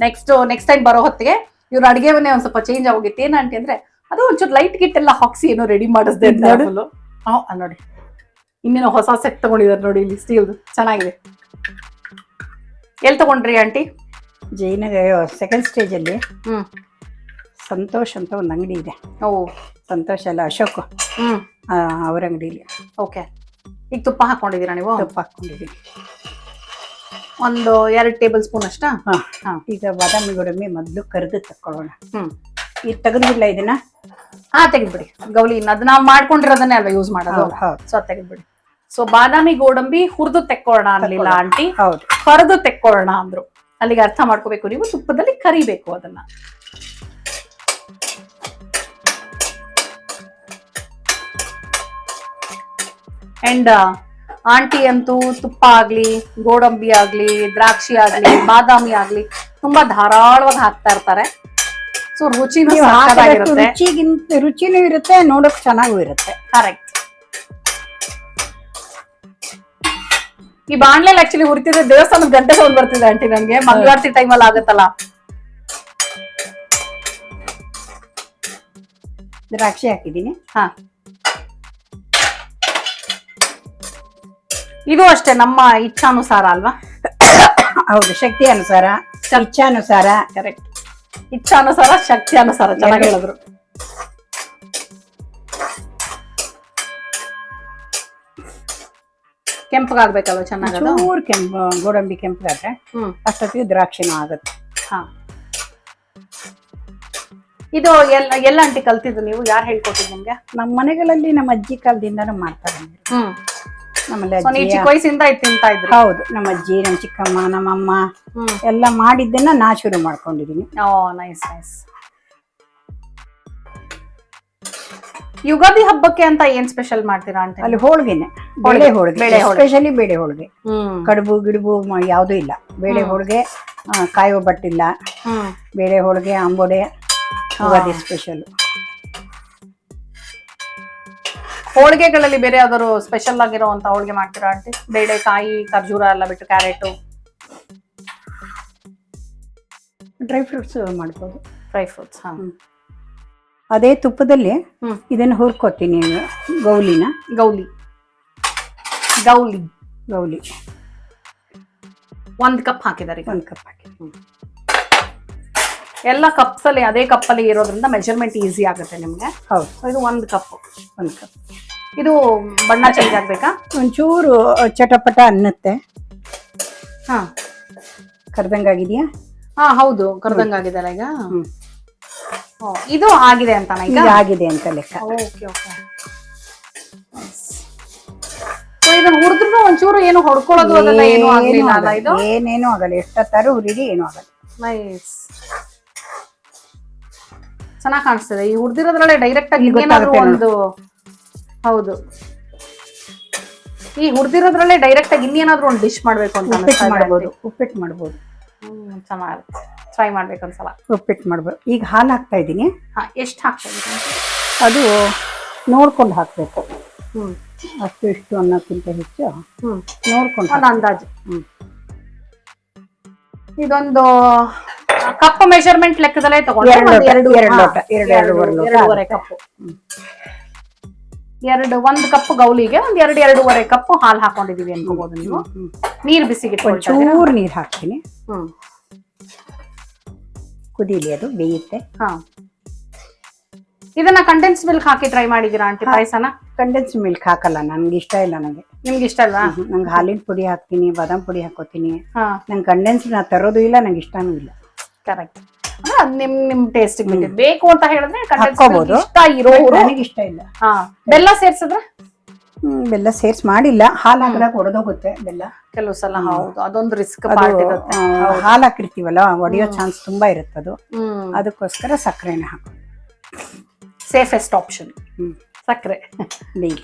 ನೆಕ್ಸ್ಟ್ ನೆಕ್ಸ್ಟ್ ಟೈಮ್ ಬರೋ ಹೊತ್ತಿಗೆ ಇವ್ರ ಅಡಿಗೆ ಮನೆ ಒಂದ್ ಸ್ವಲ್ಪ ಚೇಂಜ್ ಆಗೋಗಿತ್ತು. ಏನ ಆಂಟಿ ಅಂದ್ರೆ ಅದು ಒಂಚೂರು ಲೈಟ್ ಗಿಟ್ ಎಲ್ಲ ಹಾಕ್ಸಿ ಏನೋ ರೆಡಿ ಮಾಡಿಸ್ದೆ ನೋಡು. ಇನ್ನೇನೋ ಹೊಸ ಸೆಟ್ ತಗೊಂಡಿದ್ದಾರೆ ನೋಡಿ ಇಲ್ಲಿ ಸ್ಟೀಲ್ ಚೆನ್ನಾಗಿದೆ. ಎಲ್ಲಿ ತಗೊಂಡ್ರಿ ಆಂಟಿ? ಜೈನ ಸೆಕೆಂಡ್ ಸ್ಟೇಜ್ ಅಲ್ಲಿ ಹ್ಮ್. ಸಂತೋಷ್ ಅಂತ ಒಂದು ಅಂಗಡಿ ಇದೆ. ಓ. ಸಂತೋಷ್ ಅಲ್ಲ ಅಶೋಕ್ ಹ್ಮ್. ಆ, ಅವ್ರ ಅಂಗಡಿಲಿ. ಓಕೆ. ಈಗ ತುಪ್ಪ ಹಾಕೊಂಡಿದ್ದೀರಾ ನೀವು? ತುಪ್ಪ ಹಾಕೊಂಡಿದ್ದೀನಿ ಒಂದು ಎರಡು ಟೇಬಲ್ ಸ್ಪೂನ್ ಅಷ್ಟ? ಹಾ. ಹಾ. ಈಗ ಬಾದಾಮಿ ಗೋಡಂಬಿ ಮೊದಲು ಕರೆದು ತಕ್ಕೊಳ್ಳೋಣ. ಹ್ಮ್. ಈಗ ತೆಗೆದಿಲ್ಲ ಇದನ್ನ? ಹಾ ತೆಗೆದ್ಬಿಡಿ. ಗೌಲಿ ಅದು ನಾವು ಮಾಡ್ಕೊಂಡಿರೋದನ್ನೇ ಅಲ್ವಾ ಯೂಸ್ ಮಾಡೋದು? ಸೊ ತೆಗೆದ್ಬಿಡಿ. ಸೊ ಬಾದಾಮಿ ಗೋಡಂಬಿ ಹುರಿದು ತೆಕ್ಕೊಳ್ಳೋಣ ಅನ್ಲಿಲ್ಲ ಆಂಟಿ. ಹೌದು. ಕರೆದು ತೆಕ್ಕೊಳ್ಳೋಣ ಅಂದ್ರು. ಅಲ್ಲಿಗೆ ಅರ್ಥ ಮಾಡ್ಕೋಬೇಕು. ನೀವು ತುಪ್ಪದಲ್ಲಿ ಕರಿಬೇಕು ಅದನ್ನ. ಅಂಡ್ ಆಂಟಿ ಅಂತೂ ತುಪ್ಪ ಆಗ್ಲಿ ಗೋಡಂಬಿ ಆಗ್ಲಿ ದ್ರಾಕ್ಷಿ ಆಗ್ಲಿ ಬಾದಾಮಿ ಆಗ್ಲಿ ತುಂಬಾ ಧಾರಾಳವಾಗಿ ಹಾಕ್ತಾ ಇರ್ತಾರೆ. ಸೊ ರುಚಿನೂ ಸಕ್ಕತ್ತಾಗಿರುತ್ತೆ. ರುಚಿಗಿಂತ ರುಚಿನೂ ಇರುತ್ತೆ ನೋಡಕ್ ಚೆನ್ನಾಗೂ ಇರುತ್ತೆ. ಕರೆಕ್ಟ್ ಈ ಬಾಣ್ಲೆಲ್ ಆಕ್ಚುಲಿ ಹುರಿತಿದ್ರೆ ದೇವಸ್ಥಾನದ ಗಂಟೆ ಸೌಂಡ್ ಬರ್ತಿದೆ ಆಂಟಿ ನನ್ಗೆ ಮಂಗಳಾರತಿ ಟೈಮಲ್ಲಿ ಆಗುತ್ತಲ್ಲ. ದ್ರಾಕ್ಷಿ ಹಾಕಿದೀನಿ ಹಾ. ಇದು ಅಷ್ಟೇ ನಮ್ಮ ಇಚ್ಛಾನುಸಾರ ಅಲ್ವಾ? ಹೌದು ಶಕ್ತಿ ಅನುಸಾರ ಇಚ್ಛಾನುಸಾರ. ಕರೆಕ್ಟ್ ಇಚ್ಛಾನುಸಾರ ಶಕ್ತಿ ಅನುಸಾರ ಚೆನ್ನಾಗಿ ಹೇಳಿದ್ರು. ಕೆಂಪಗಾಗ್ಬೇಕಲ್ವ ಚೆನ್ನಾಗಿ ಮೂರು ಕೆಂಪು ಗೋಡಂಬಿ ಕೆಂಪಗಾದ್ರೆ ಅಷ್ಟೊತ್ತಿಗೆ ದ್ರಾಕ್ಷಿನೂ ಆಗುತ್ತೆ. ಹಾ. ಇದು ಎಲ್ಲ ಎಲ್ಲ ಆಂಟಿ ಕಲ್ತಿದ್ದು ನೀವು? ಯಾರು ಹೇಳ್ಕೊಟ್ಟಿದ್ದು ನಮ್ಗೆ? ನಮ್ಮ ಮನೆಗಳಲ್ಲಿ ನಮ್ಮ ಅಜ್ಜಿ ಕಾಲದಿಂದನೂ ಮಾಡ್ತಾರೆ ಹ್ಮ್. ನಮ್ಮಲ್ಲಿ ನೀವು ಚಿಕ್ಕ ವಯಸ್ಸಿಂದ ಇದು ತಿಂತಾ ಇದ್ರಿ? ಹೌದು ನಮ್ಮ ಅಜ್ಜಿ ನಮ್ಮ ಚಿಕ್ಕಮ್ಮ ನಮ್ಮಮ್ಮ ಎಲ್ಲ ಮಾಡಿದ್ದನ್ನ ನಾ ಶುರು ಮಾಡ್ಕೊಂಡಿದೀನಿ ಓ ನೈಸ್ ನೈಸ್ ಯುಗಾದಿ ಹಬ್ಬಕ್ಕೆ ಅಂತ ಏನ್ ಸ್ಪೆಷಲ್ ಮಾಡ್ತೀರಾ ಅಂತ ಅಲ್ಲಿ ಹೋಳಿಗೆನೆ. ಹೋಳ್ಗೆ, ಬೇಳೆ ಹೋಳ್ಗೆ. ಸ್ಪೆಷಲಿ ಬೇಳೆ ಹೋಳ್ಗೆ. ಕಡುಬು ಗಿಡುಬು ಯಾವುದೂ ಇಲ್ಲ. ಬೇಳೆ ಹೋಳ್ಗೆ ಕಾಯುವ ಬಟ್ಟಿಲ್ಲ. ಒಬ್ಬಟ್ಟಿಲ್ಲ ಬೇಳೆ ಹೋಳ್ಗೆ ಅಂಬೋಡೆ ಯುಗಾದಿ ಸ್ಪೆಷಲ್ ಹೋಳಿಗೆಗಳಲ್ಲಿ ಬೇರೆ ಯಾವ್ದಾದ್ರು ಸ್ಪೆಷಲ್ ಆಗಿರೋ ಅಂತ ಹೋಳಿಗೆ ಮಾಡ್ತೀರಾ ಆಂಟಿ? ಬೇಳೆ ಕಾಯಿ ಖರ್ಜೂರ ಎಲ್ಲ ಬಿಟ್ಟು ಕ್ಯಾರೆಟು ಡ್ರೈ ಫ್ರೂಟ್ಸ್ ಮಾಡ್ಬೋದು. ಡ್ರೈ ಫ್ರೂಟ್ಸ್ ಹಾ. ಅದೇ ತುಪ್ಪದಲ್ಲಿ ಹ್ಮ್. ಇದನ್ನು ಹುರ್ಕೋತೀನಿ ಗೌಲಿನ. ಗೌಲಿ. ಗೌಲಿ. ಗೌಲಿ. ಒಂದು ಕಪ್ ಹಾಕಿದಾರೆ ಈಗ. ಒಂದು ಕಪ್ ಹಾಕಿ. ಎಲ್ಲ ಕಪ್ಸ್ ಅಲ್ಲಿ ಅದೇ ಕಪ್ ಅಲ್ಲಿ ಇರೋದ್ರಿಂದ ಮೆಜರ್ಮೆಂಟ್ ಈಸಿ ಆಗುತ್ತೆ ನಿಮ್ಗೆ. ಹೌದು. ಇದು ಒಂದ್ ಕಪ್. ಒಂದು ಕಪ್. ಇದು ಬಣ್ಣ ಚೇಂಜ್ ಆಗ್ಬೇಕಾ? ಒಂಚೂರು ಚಟಪಟ ಅನ್ನತ್ತೆ. ಹಾ. ಕರ್ದಂಗಾಗಿದೆಯಾ ಹಾ ಹೌದು. ಕರ್ದಂಗಾಗಿದೆಲ್ಲ ಈಗ? ಇದು ಆಗಿದೆ ಅಂತ ಈಗ? ಆಗಿದೆ ಅಂತ ಲೆಕ್ಕ. Okay okay. ಸೊ ಇದನ್ನ ಹುರಿದ್ರು ಒಂಚೂರು ಏನು ಹೊಡ್ಕೊಳ್ಳೋದು ಅದೆಲ್ಲ ಏನು ಆಗ್ಲಿಲ್ಲ ಅಲ್ಲ ಇದು? ಏನೇನು ಆಗಲ್ಲ. ಎಷ್ಟತ್ತಾರು ಹುರಿಗೆ ಏನು ಆಗಲ್ಲ. ನೈಸ್ ಚೆನ್ನಾಗಿ ಕಾಣಿಸ್ತದೆ. ಈ ಹುರಿದಿರೋದ್ರಲ್ಲೇ ಡೈರೆಕ್ಟ್ ಆಗಿ ಒಂದು ಹೌದು. ಈ ಹುರಿದಿರೋದ್ರಲ್ಲೇ ಡೈರೆಕ್ಟ್ ಆಗಿ ಇನ್ನೇನಾದ್ರೂ ಒಂದು ಡಿಶ್ ಮಾಡ್ಬೇಕು ಅಂತ ಉಪ್ಪಿಟ್ಟು ಮಾಡ್ಬೋದು ಉಪ್ಪಿಟ್ಟು ಮಾಡ್ಬೋದು. ಚೆನ್ನಾಗಿರುತ್ತೆ ಟ್ರೈ ಮಾಡ್ಬೇಕು ಒಂದ್ಸಲ ಉಪ್ಪಿಟ್ಟು ಮಾಡ್ಬೋದು. ಈಗ ಹಾಲು ಹಾಕ್ತಾ ಇದ್ದೀನಿ. ಎಷ್ಟು ಹಾಕ್ತಾ ಇದ್ದೀನಿ ಅದು ನೋಡ್ಕೊಂಡು ಹಾಕ್ಬೇಕು. ಹ್ಮ್. ಅಷ್ಟು ಇಷ್ಟು ಅನ್ನೋಕ್ಕಿಂತ ಹೆಚ್ಚು ಹ್ಮ್. ನೋಡ್ಕೊಂಡು ಅಂದಾಜು. ಹ್ಮ್. ಇದೊಂದು ಕಪ್ ಮೆಜರ್ಮೆಂಟ್ ಲೆಕ್ಕದಲ್ಲೇ ತಗೊಂಡ್ರೆ ಒಂದು ಲೋಟ, ಎರಡು ಎರಡು ಹಾ, ಲೋಟ, ಎರಡು ಎರಡೂವರೆ ಲೋಟ. ಎರಡೂವರೆ ಕಪ್ ಎರಡು ಒಂದ್ ಕಪ್ ಗೌಲಿಗೆ ಒಂದ್ ಎರಡು ಎರಡೂವರೆ ಕಪ್ ಹಾಲು ಹಾಕೊಂಡಿದೀವಿ ಅನ್ಕೋಬಹುದು ನೀವು. ನೀರ್ ಬಿಸಿಗೆ ಚೂರು ನೀರು ಹಾಕ್ತೀನಿ. ಹ್ಮ್. ಕುದೀಲಿ ಅದು ಬೇಯುತ್ತೆ. ಹಾ. ಇದನ್ನ ಕಂಡೆನ್ಸ್ ಮಿಲ್ಕ್ ಹಾಕಿ ಟ್ರೈ ಮಾಡಿದೀರಾ ಆಂಟಿ ಪಾಯಸನ? ಕಂಡೆನ್ಸ್ ಮಿಲ್ಕ್ ಹಾಕಲ್ಲ ನನ್ಗೆ ಇಷ್ಟ ಇಲ್ಲ ನನಗೆ ನಿಮ್ಗೆ ಇಷ್ಟ ಅಲ್ವಾ? ನಂಗೆ ಹಾಲಿನ ಪುಡಿ ಹಾಕ್ತೀನಿ ಬಾದಾಮ್ ಪುಡಿ ಹಾಕೋತೀನಿ. ಹಾ. ನಂಗೆ ಕಂಡೆನ್ಸ್ ನಾ ತರೋದು ಇಲ್ಲ ನಂಗೆ ಇಷ್ಟನೂ ಇಲ್ಲ. ಕರೆಕ್ಟ್ ನಿಮ್ ನಿಮ್ ಟೇಸ್ಟ್ ಬೇಕು ಅಂತ ಹೇಳಿದ್ರೆ condensed ಇಷ್ಟ ಇರೋರು ನನಗೆ ಇಷ್ಟ ಇಲ್ಲ. ಹಾ ಬೆಲ್ಲ ಸೇರ್ಸಿದ್ರೆ? ಹ್ಮ್, ಬೆಲ್ಲ ಸೇರ್ಸ್ ಮಾಡಿಲ್ಲ. ಹಾಲು ಹಾಕಿದಾಗ ಒಡೆದೋಗುತ್ತೆ ಬೆಲ್ಲ. ಕೆಲವು ಸಲ ಹೌದು. ಅದೊಂದು ರಿಸ್ಕ್ ಅದು ಇರುತ್ತೆ. ಆ, ಹಾಲು ಹಾಕಿರ್ತೀವಲ್ಲ ಒಡೆಯೋ ಚಾನ್ಸ್ ತುಂಬಾ ಇರುತ್ತೆ ಅದು ಹ್ಮ್. ಅದಕ್ಕೋಸ್ಕರ ಸಕ್ಕರೆನ ಹಾಕು. Safest option hmm. ಸಕ್ಕರೆ. ಬೇಯಿ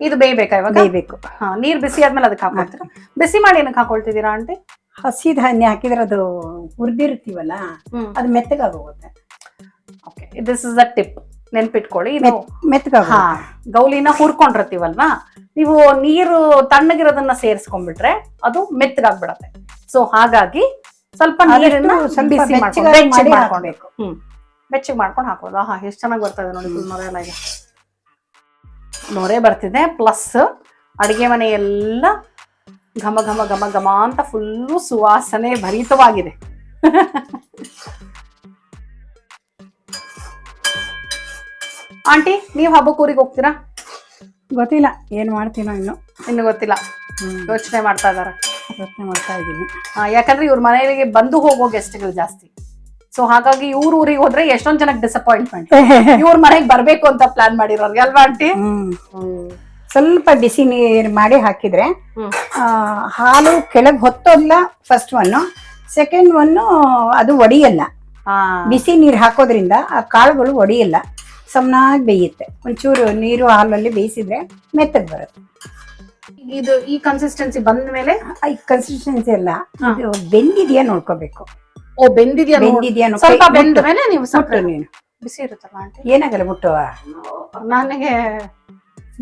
ಇದು ಬೇಯ್ಬೇಕಾ ಇವಾಗ? ಬೇಯಬೇಕು. ಹಾ ನೀರ್ ಬಿಸಿ ಆದ್ಮೇಲೆ ಅದಕ್ಕೆ ಹಾಕೊಳ್ತೀರಾ? ಬಿಸಿ ಮಾಡಿ ಏನಕ್ಕೆ ಹಾಕೊಳ್ತಿದ್ದೀರಾ ಆಂಟಿ? ಹಸಿ ಧಾನ್ಯ ಹಾಕಿದ್ರೆ ಅದು ಹುರಿದಿರ್ತೀವಲ್ಲ ಅದು ಅದು ಮೆತ್ತಗಾಗೋಗುತ್ತೆ. Okay this is the tip ನೆನ್ಪಿಟ್ಕೊಳ್ಳಿ ಮೆತ್ತಗ ಹಾ ಗೌಲಿನ ಹುರ್ಕೊಂಡಿರ್ತೀವಲ್ವಾ? ನೀವು ನೀರು ತಣ್ಣಗಿರೋದನ್ನ ಸೇರಿಸ್ಕೊಂಡ್ಬಿಟ್ರೆ ಅದು ಮೆತ್ತಗಾಗ್ಬಿಡತ್ತೆ. ಸೊ ಹಾಗಾಗಿ ಸ್ವಲ್ಪ ನೀರನ್ನ ಬಿಸಿ ಮಾಡ್ಕೊಂಡು ಬೆಚ್ಚಗೆ ಮಾಡಿ ಮಾಡ್ಕೊಂಡು ಹಾಕ್ಬೇಕು. ಹ್ಮ್ ಬೆಚ್ಚಗೆ ಮಾಡ್ಕೊಂಡು ಹಾಕೋದು ಹಾ ಎಷ್ಟು ಚೆನ್ನಾಗಿ ಬರ್ತದೆ ನೋಡಿ ನೊರೆ ಎಲ್ಲ ನೊರೆ ಬರ್ತಿದೆ ಪ್ಲಸ್ ಅಡಿಗೆ ಮನೆ ಎಲ್ಲ ಘಮ ಘಮ ಘಮ ಘಮ ಅಂತ ಫುಲ್ಲು ಸುವಾಸನೆ ಭರಿತವಾಗಿದೆ. ಆಂಟಿ ನೀವು ಹಬ್ಬಕ್ಕೆ ಊರಿಗೆ ಹೋಗ್ತೀರಾ? ಗೊತ್ತಿಲ್ಲ ಏನು ಮಾಡ್ತೀನೋ ಇನ್ನು. ಇನ್ನು ಗೊತ್ತಿಲ್ಲ. ಯೋಚನೆ ಮಾಡ್ತಾ ಇದಾರೆ. ಯೋಚನೆ ಮಾಡ್ತಾ ಇದ್ದೀನಿ. ಯಾಕಂದ್ರೆ ಇವ್ರ ಮನೆಗೆ ಬಂದು ಹೋಗೋ ಗೆಸ್ಟ್ಗಳು ಜಾಸ್ತಿ. ಸೊ ಹಾಗಾಗಿ ಇವ್ರ ಊರಿಗೆ ಹೋದ್ರೆ ಎಷ್ಟೊಂದ್ ಜನಕ್ಕೆ ಡಿಸಪಾಯಿಂಟ್ಮೆಂಟ್ ಇವ್ರ ಮನೆಗೆ ಬರ್ಬೇಕು ಅಂತ ಪ್ಲಾನ್ ಮಾಡಿರೋರ್ಗೆ ಅಲ್ವಾ ಆಂಟಿ? ಹ್ಮ್. ಸ್ವಲ್ಪ ಬಿಸಿ ನೀರು ಮಾಡಿ ಹಾಕಿದ್ರೆ ಹಾಲು ಕೆಳಗೆ ಹೊತ್ತೋದ್ಲ ಫಸ್ಟ್ ಒನ್ನು ಸೆಕೆಂಡ್ ಒನ್ನು ಅದು ಒಡಿಯಲ್ಲ. ಬಿಸಿ ನೀರು ಹಾಕೋದ್ರಿಂದ ಆ ಕಾಳುಗಳು ಒಡಿಯಲ್ಲ. ಸಮನಾಗಿ ಬೇಯುತ್ತೆ. ಒಂಚೂರು ನೀರು ಹಾಲಲ್ಲಿ ಬೇಯಿಸಿದ್ರೆ ಮೆತ್ತಗೆ ಬರುತ್ತೆ. ಇದು ಈ ಕನ್ಸಿಸ್ಟೆನ್ಸಿ ಬಂದ ಮೇಲೆ ಈ ಕನ್ಸಿಸ್ಟೆನ್ಸಿ ಅಲ್ಲ. ಇದು ಬೆಂದಿದೆಯಾ ನೋಡ್ಕೋಬೇಕು. ಓ ಬೆಂದಿದ್ಯಾ. ಬೆಂದಿದ್ಯಾ ಸ್ವಲ್ಪ ಬೆಂದ ಮೇಲೆ ನೀವು ಸಕ್ಕರೆ ನೀನು. ಬಿಸಿ ಇರುತ್ತಲ್ಲ ಏನಾಗಲ್ಲ ಮುಟ್ಟುವ ನನಗೆ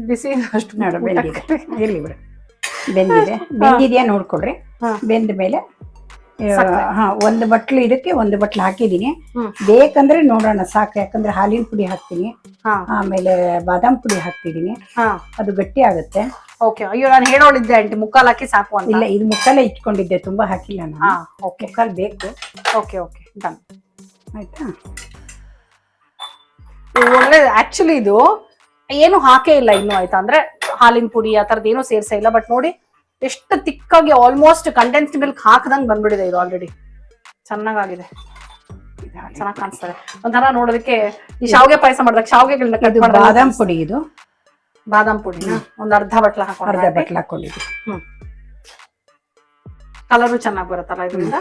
ಬಿಸಿ ಅಷ್ಟು ನೋಡು ಬೆಂದಿದೆ. ಇರ್ಲಿ ಬಿಡು. ಬೆಂದಿದೆ. ಬೆಂದಿದೆಯಾ ನೋಡ್ಕೊಳ್ರಿ. ಬೆಂದ ಮೇಲೆ ಹಾ ಒಂದು ಬಟ್ಲು ಇದಕ್ಕೆ ಒಂದು ಬಟ್ಲು ಹಾಕಿದೀನಿ ಬೇಕಂದ್ರೆ ನೋಡೋಣ ಸಾಕು. ಯಾಕಂದ್ರೆ ಹಾಲಿನ ಪುಡಿ ಹಾಕ್ತೀನಿ. ಆಮೇಲೆ ಬಾದಾಮ್ ಪುಡಿ ಹಾಕ್ತಿದೀನಿ ಅದು ಗಟ್ಟಿ ಆಗುತ್ತೆ. ಓಕೆ. ಅಯ್ಯೋ ನಾನು ಹೇಳೋಳಿದ್ದೆ ಆಂಟಿ ಮುಕ್ಕಾಲ್ ಹಾಕಿ ಸಾಕು ಅಂತ. ಇಲ್ಲ ಇದು ಮುಕ್ಕಾಲೆ ಇಟ್ಕೊಂಡಿದ್ದೆ ತುಂಬಾ ಹಾಕಿಲ್ಲ ನಾನು. ಓಕೆ. ಮುಕ್ಕಾಲ್ ಬೇಕು. Okay okay. ಡನ್. ಆಯ್ತಾ? ಒಳ್ಳೆ ಆಕ್ಚುಲಿ ಇದು ಏನು ಹಾಕೇ ಇಲ್ಲ ಇನ್ನು ಆಯ್ತಾ? ಅಂದ್ರೆ ಹಾಲಿನ ಪುಡಿ ಆ ತರದ್ ಏನು ಸೇರ್ಸೇ ಇಲ್ಲ. ಬಟ್ ನೋಡಿ ಎಷ್ಟು ತಿಕ್ಕಾಗಿ ಆಲ್ಮೋಸ್ಟ್ ಕಂಡೆನ್ಸ್ ಮಿಲ್ಕ್ ಹಾಕದಂಗ್ ಬಂದ್ಬಿಡಿದೆ ಇದು ಆಲ್ರೆಡಿ ಚೆನ್ನಾಗಾಗಿದೆ. ಚೆನ್ನಾಗಿ ಕಾಣಿಸ್ತದೆ? ಒಂಥರ ನೋಡೋದಕ್ಕೆ ಈ ಶಾವ್ಗೆ ಪಾಯಸ ಮಾಡಿದಾಗ ಶಾವ್ಗೆಗಳನ್ನ ಕಟ್ ಬಾದಾಮ್ ಪುಡಿ ಇದು. ಬಾದಾಮ್ ಪುಡಿ ಒಂದ್ ಅರ್ಧ ಬಟ್ಲ ಅರ್ಧ ಹಾಕೊಂಡು ಬಟ್ಲು ಹಾಕೊಂಡಿದ್ದೆ ಹ್ಮ್. ಕಲರು ಚೆನ್ನಾಗಿ ಬರುತ್ತಲ್ಲ ಇದರಿಂದ?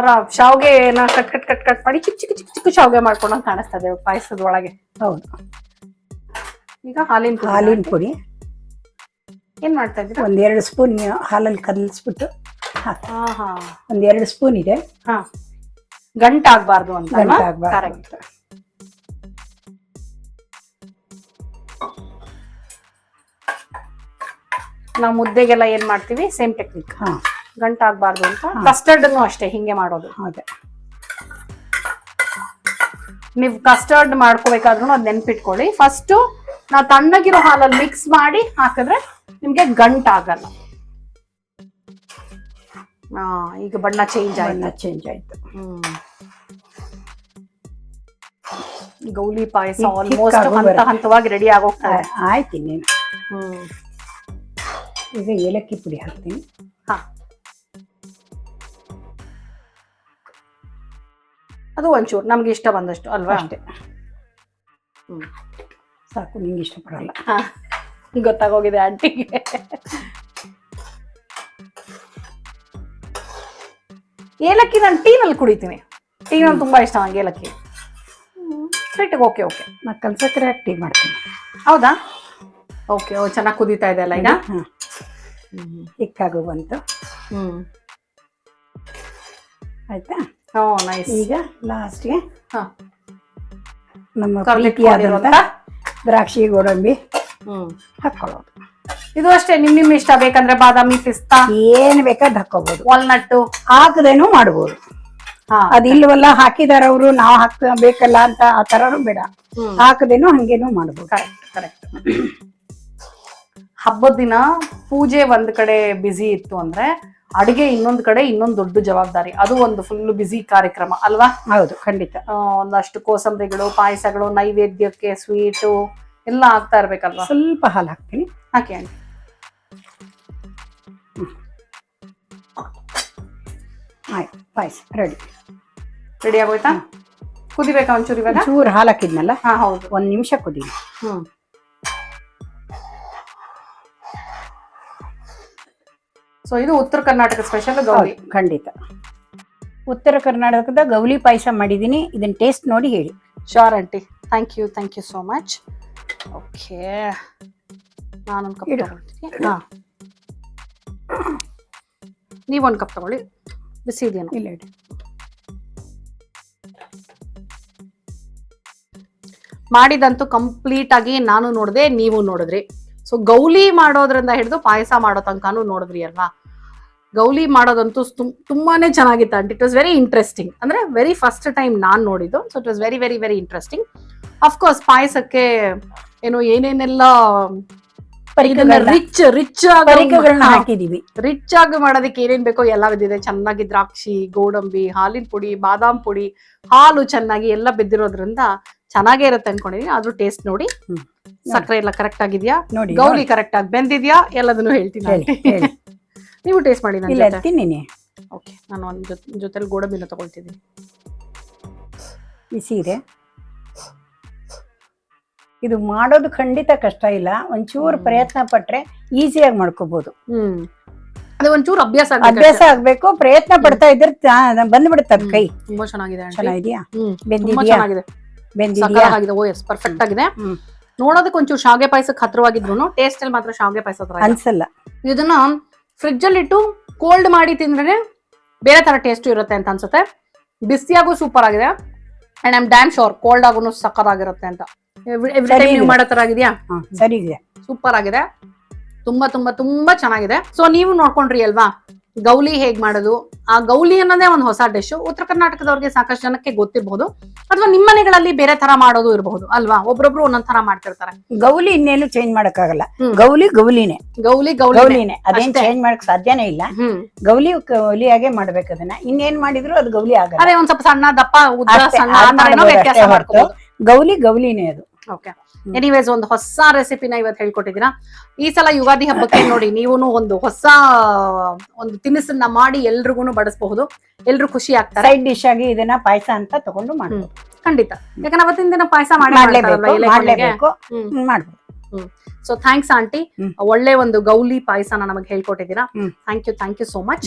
ತರ ಶಾವ್ಗೆನ ಕಟ್ ಕಟ್ ಕಟ್ ಕಟ್ ಮಾಡಿ ಚಿಕ್ಕ ಚಿಕ್ಕ ಚಿಕ್ಕ ಚಿಕ್ಕ ಶಾವ್ಗೆ ಮಾಡ್ಕೊಂಡಂಗ್ ಕಾಣಿಸ್ತದೆ ಪಾಯಸದ ಒಳಗೆ. ಹೌದು. ಈಗ ಹಾಲಿನ ಪುಡಿ ಹಾಲಿನ ಪುಡಿ. ಏನ್ ಮಾಡ್ತಾ ಇದ್ದೀರಾ? ಒಂದೆರಡು ಸ್ಪೂನ್ ಹಾಲಲ್ಲಿ ಕದಲಿಸ್ಬಿಟ್ಟು ಹಾಕಿ ಹಾ ಹಾ. ಒಂದೆರಡು ಸ್ಪೂನ್ ಇದೆ. ಹಾ. ಗಂಟ ಆಗ್ಬಾರ್ದು ಅಂತ ಗಂಟು ಆಗ್ಬಾರ್ದು ಕರೆಕ್ಟ್ ನಾವು ಮುದ್ದೆಗೆಲ್ಲ ಏನ್ ಮಾಡ್ತೀವಿ? ಸೇಮ್ ಟೆಕ್ನಿಕ್ ಹಾ. ಗಂಟ ಆಗ್ಬಾರ್ದು ಅಂತ ಕಸ್ಟರ್ಡ್ ಅಷ್ಟೇ ಹಿಂಗೆ ಮಾಡೋದು. ಅದೇ. ನೀವು ಕಸ್ಟರ್ಡ್ ಮಾಡ್ಕೋಬೇಕಾದ್ರೂ ಅದ್ ನೆನ್ಪಿಟ್ಕೊಳ್ಳಿ. ಫಸ್ಟ್ ನಾವು ತಣ್ಣಗಿರೋ ಹಾಲಲ್ಲಿ ಮಿಕ್ಸ್ ಮಾಡಿ ಹಾಕಿದ್ರೆ ನಿಮ್ಗೆ ಗಂಟಾಗಲ್ಲ ಆ, ಈಗ ಬಣ್ಣ ಚೇಂಜ್ ಆಯ್ತು. ಚೇಂಜ್ ಆಯ್ತು. ಹ್ಮ್. ಗೌಲಿ ಪಾಯಸ ಆಲ್ಮೋಸ್ಟ್ ಹಂತ ಹಂತವಾಗಿ ರೆಡಿ ಆಗೋಗ್ತಾರೆ ಆ- ಆಯ್ತು ಇನ್ನೇನು. ಹ್ಮ್. ಈಗ ಏಲಕ್ಕಿ ಪುಡಿ ಹಾಕ್ತೀನಿ. ಹಾ. ಅದು ಒಂಚೂರು ನಮ್ಗೆ ಇಷ್ಟ ಬಂದಷ್ಟು ಅಲ್ವಾ? ಅಷ್ಟೇ. ಹ್ಞೂ ಸಾಕು ನಿಂಗೆ ಇಷ್ಟಪಡಲ್ಲ ಹಾ, ಗೊತ್ತಾಗೋಗಿದೆ ಆಂಟಿಗೆ. ಏಲಕ್ಕಿ ನಾನು ಟೀನಲ್ಲಿ ಕುಡಿತೀನಿ. ಟೀ ನಾನು ತುಂಬ ಇಷ್ಟ ನಂಗೆ ಏಲಕ್ಕಿ. ಸ್ವೀಟಿಗೆ ಓಕೆ ಓಕೆ ನಾನು ಕಲ್ಸಕ್ಕರೆ ಹಾಕಿ ಟೀ ಮಾಡ್ತೀನಿ. ಹೌದಾ? ಓಕೆ ಓ ಚೆನ್ನಾಗಿ ಕುದೀತಾ ಇದೆ ಅಲ್ಲ ಈಗ? ಹಾಂ ಇಕ್ಕಾಗು ಬಂತು. ಹ್ಞೂ ಆಯ್ತಾ? ನೈಸ್ ಈಗ ಲಾಸ್ಟ್ಗೆ ನಮ್ಮ ಪ್ರೀತಿಯಾದಂಥ ದ್ರಾಕ್ಷಿ ಗೋಡಂಬಿ ಹ್ಮ್. ಹಾಕ್ಕೊಳ್ಳೋದು. ಇದು ಅಷ್ಟೇ ನಿಮ್ ನಿಮ್ ಇಷ್ಟ ಬೇಕಂದ್ರೆ ಬಾದಾಮಿ ಪಿಸ್ತಾ? ಏನ್ ಬೇಕಾದ್ ಹಾಕೋಬಹುದು ವಾಲ್ನಟ್ಟು ಹಾಕದೇನು ಮಾಡಬಹುದು ಹಾ. ಅದ್ ಇಲ್ವಲ್ಲ ಹಾಕಿದಾರ ಅವರು ನಾವು ಹಾಕ ಬೇಕಲ್ಲ ಅಂತ ಆ ತರನು ಬೇಡ. ಹಾಕದೇನು ಹಂಗೇನು ಮಾಡಬಹುದು ಕರೆಕ್ಟ್ ಕರೆಕ್ಟ್ ಹಬ್ಬದ ದಿನ ಪೂಜೆ ಒಂದ್ ಕಡೆ ಬ್ಯುಸಿ ಇತ್ತು ಅಂದ್ರೆ ಅಡಿಗೆ ಇನ್ನೊಂದು ಕಡೆ ಇನ್ನೊಂದು ದೊಡ್ಡ ಜವಾಬ್ದಾರಿ. ಅದು ಒಂದು ಫುಲ್ ಬಿಸಿ ಕಾರ್ಯಕ್ರಮ ಅಲ್ವಾ? ಹೌದು ಖಂಡಿತ. ಒಂದಷ್ಟು ಕೋಸಂಬರಿಗಳು ಪಾಯಸಗಳು ನೈವೇದ್ಯಕ್ಕೆ ಸ್ವೀಟು ಎಲ್ಲ ಆಗ್ತಾ ಇರ್ಬೇಕಲ್ವಾ? ಸ್ವಲ್ಪ ಹಾಲು ಹಾಕ್ತೀನಿ ಹಾಕಿ ಆಂಟಿ ಆಯ್ತು ಪಾಯಸ ರೆಡಿ ರೆಡಿ ಆಗೋಯ್ತಾ? ಕುದಿಬೇಕಾ ಒಂಚೂರು ಇವಾಗ? ಚೂರು ಹಾಲು ಹಾಕಿದ್ನಲ್ಲ ಹಾ ಹೌದು. ಒಂದು ನಿಮಿಷ ಕುದಿ ಹ್ಮ್. ಸೊ ಇದು ಉತ್ತರ ಕರ್ನಾಟಕ ಸ್ಪೆಷಲ್ ಗೌಲಿ ಖಂಡಿತ. ಉತ್ತರ ಕರ್ನಾಟಕದ ಗೌಲಿ ಪಾಯಸ ಮಾಡಿದ್ದೀನಿ. ಇದನ್ನ ಟೇಸ್ಟ್ ನೋಡಿ ಹೇಳಿ. Sure aunty thank you thank you so much okay ನಾನೊಂದು ಕಪ್ ಇಡು. ತಗೊಳ್ತೀನಿ. ಹಾ. ನೀವೊಂದು ಕಪ್ ತಗೊಳ್ಳಿ. ಬಿಸಿ ಇದೆಯೇನೋ ಇಲ್ಲ ಇಡಿ. ಮಾಡಿದಂತೂ ಕಂಪ್ಲೀಟ್ ಆಗಿ ನಾನು ನೋಡಿದೆ ನೀವು ನೋಡಿದ್ರಿ. ಸೊ ಗೌಲಿ ಮಾಡೋದ್ರಿಂದ ಹಿಡಿದು ಪಾಯಸ ಮಾಡೋ ತನಕನೂ ನೋಡಿದ್ರಿ ಅಲ್ವಾ? ಗೌಲಿ ಮಾಡೋದಂತೂ ತುಂಬಾನೇ ಚೆನ್ನಾಗಿತ್ತು and it was very interesting ಅಂದ್ರೆ ವೆರಿ ಫಸ್ಟ್ ಟೈಮ್ ನಾನ್ ನೋಡಿದ್ದು. So it was very very very interesting of course ಪಾಯಸಕ್ಕೆ ಏನು ಏನೇನೆಲ್ಲ ರಿಚ್ ರಿಚ್ ಆಗಿ ಹಾಕಿದೀವಿ. ರಿಚ್ ಆಗಿ ಮಾಡೋದಕ್ಕೆ ಏನೇನ್ ಬೇಕೋ ಎಲ್ಲ ಬಿದ್ದಿದೆ. ಚೆನ್ನಾಗಿ ದ್ರಾಕ್ಷಿ ಗೋಡಂಬಿ ಹಾಲಿನ ಪುಡಿ ಬಾದಾಮ್ ಪುಡಿ ಹಾಲು ಚೆನ್ನಾಗಿ ಎಲ್ಲ ಬಿದ್ದಿರೋದ್ರಿಂದ ಚೆನ್ನಾಗೇ ಇರುತ್ತೆ ಅನ್ಕೊಂಡಿದೀನಿ. ಆದ್ರೂ ಟೇಸ್ಟ್ ನೋಡಿ. ಸಕ್ಕರೆ ಎಲ್ಲ ಕರೆಕ್ಟ್ ಆಗಿದ್ಯಾ? ಗೌಲಿ ಗೌರಿ ಕರೆಕ್ಟ್ ಆಗಿ ಬೆಂದಿದ್ಯಾ? ಎಲ್ಲದನ್ನು ಹೇಳ್ತೀನಿ ಹೇಳಿ ಹೇಳಿ. ನೀವು ಟೇಸ್ಟ್ ಮಾಡಿ ಇಲ್ಲ ನನ್ನ ತಿನ್ನಿನಿ. ಓಕೆ ನಾನು ಒಂದು ಜೊತೆ ಜೊತೆಲಿ ಗೋಡಂಬಿನ ತಗೊಳ್ತಿದ್ದೀನಿ. ಬಿಸಿ ಇದೆ. ಇದು ಮಾಡೋದು ಖಂಡಿತ ಕಷ್ಟ ಇಲ್ಲ. ಒಂಚೂರು. ಪ್ರಯತ್ನ ಪಟ್ರೆ ಈಸಿಯಾಗಿ ಮಾಡ್ಕೋಬಹುದು ಹ್ಮ್. ಅದು ಒಂಚೂರು ಅಭ್ಯಾಸ ಆಗ್ಬೇಕು ಅಭ್ಯಾಸ ಆಗ್ಬೇಕು ಪ್ರಯತ್ನ ಪಡ್ತಾ ಇದ್ರೆ ಬಂದ್ಬಿಡುತ್ತೆ ಕೈ. ತುಂಬಾ ಚೆನ್ನಾಗಿದೆ aunty. ಚೆನ್ನಾಗಿದ್ಯಾ? ಹ್ಮ್. ತುಂಬಾ ಬೆಂದಿದ್ಯಾ? ಚೆನ್ನಾಗಿದೆ. ಬೆಂದಿದ್ಯಾ? ಸಕ್ಕತ್ತಾಗಿದೆ ಓ ಎಸ್ ಪರ್ಫೆಕ್ಟ್ ಆಗಿದೆ. ಹ್ಮ್. ನೋಡೋದಕ್ಕೆ ಒಂಚೂರು ಶಾವಿಗೆ ಪಾಯಸಕ್ಕೆ ಹತ್ರವಾಗಿದ್ರು ಟೇಸ್ಟ್ ಅಲ್ಲಿ ಮಾತ್ರ ಶಾವಿಗೆ ಪಾಯಸ ಹತ್ರ ಇದೆ. ಅನ್ಸಲ್ಲ. ಇದನ್ನ ಫ್ರಿಡ್ಜ್ ಅಲ್ಲಿ ಇಟ್ಟು ಕೋಲ್ಡ್ ಮಾಡಿ ತಿಂದ್ರೆ ಬೇರೆ ತರ ಟೇಸ್ಟ್ ಇರುತ್ತೆ ಅಂತ ಅನ್ಸುತ್ತೆ. ಬಿಸಿಯಾಗೂ ಸೂಪರ್ ಆಗಿದೆ. And I'm damn sure cold ಆಗೂ ಸಕ್ಕತ್ತಾಗಿರುತ್ತೆ ಅಂತ. ನೀವು. ಮಾಡೋ ತರ ಆಗಿದೆಯಾ? ಸರಿ ಇದೆ. ಸೂಪರ್ ಆಗಿದೆ. ತುಂಬಾ ತುಂಬಾ ತುಂಬಾ ಚೆನ್ನಾಗಿದೆ. ಸೊ ನೀವು ನೋಡ್ಕೊಂಡ್ರಿ ಅಲ್ವಾ? ಗೌಲಿ ಹೇಗ್ ಮಾಡೋದು? ಆ ಗೌಲಿ ಅನ್ನೋದೇ ಒಂದು ಹೊಸ ಡಿಶ್ ಉತ್ತರ ಕರ್ನಾಟಕದವ್ರಿಗೆ ಸಾಕಷ್ಟು ಜನಕ್ಕೆ ಗೊತ್ತಿರಬಹುದು. ಅಥವಾ ನಿಮ್ಮ ಮನೆಗಳಲ್ಲಿ ಬೇರೆ ತರ ಮಾಡೋದು ಇರಬಹುದು ಅಲ್ವಾ? ಒಬ್ಬೊಬ್ರು ಒಂದೊಂದ್ ತರ ಮಾಡ್ತಿರ್ತಾರೆ. ಗೌಲಿ ಇನ್ನೇನು ಚೇಂಜ್ ಮಾಡಕ್ಕಾಗಲ್ಲ. ಆಗಲ್ಲ ಗೌಲಿ ಗೌಲಿನೇ. ಗೌಲಿ ಗೌಲಿ ಗೌಲಿನೇ. ಅದೇನ್. ಚೇಂಜ್ ಮಾಡಕ್ ಸಾಧ್ಯನೇ ಇಲ್ಲ. ಗೌಲಿ ಗೌಲಿಯಾಗೆ ಮಾಡ್ಬೇಕು ಅದನ್ನ. ಇನ್ನೇನ್ ಮಾಡಿದ್ರು ಅದು ಗೌಲಿ ಆಗಲ್ಲ. ಅದೇ ಒಂದ್ ಸ್ವಲ್ಪ ಸಣ್ಣ ದಪ್ಪ ಉದ್ದ ಸಣ್ಣ ವ್ಯತ್ಯಾಸ. ಮಾಡ್ಕೋಬಹುದು ಗೌಲಿ ಗೌಲಿನೇ ಅದು. ಓಕೆ ಎನಿವೇಸ್ ಒಂದು ಹೊಸ ರೆಸಿಪಿನ ಇವತ್ತು ಹೇಳ್ಕೊಟ್ಟಿದ್ದೀರಾ. ಈ ಸಲ ಯುಗಾದಿ ಹಬ್ಬಕ್ಕೆ ನೋಡಿ ನೀವು ಒಂದು ಹೊಸ ಒಂದು ತಿನಿಸನ್ನ ಮಾಡಿ ಎಲ್ರಿಗೂ ಬಡಿಸಬಹುದು. ಎಲ್ರು ಖುಷಿ ಆಗ್ತಾರೆ. ಸೈಡ್ ಡಿಶ್ ಆಗಿ ಇದನ್ನ ಪಾಯಸ ಅಂತ ತಗೊಂಡು ಮಾಡ್ಬೋದು. ಖಂಡಿತ. ಯಾಕಂದ್ರೆ ಅವತ್ತಿನ ದಿನ ಪಾಯಸ ಮಾಡಿ ಮಾಡ್ಲೇಬೇಕು. ಹ್ಮ್, ಸೊ ಥ್ಯಾಂಕ್ಸ್ ಆಂಟಿ ಒಳ್ಳೆ ಒಂದು ಗೌಲಿ ಪಾಯಸನ ನಮಗೆ ಹೇಳ್ಕೊಟ್ಟಿದ್ದೀರಾ. Thank you thank you so much.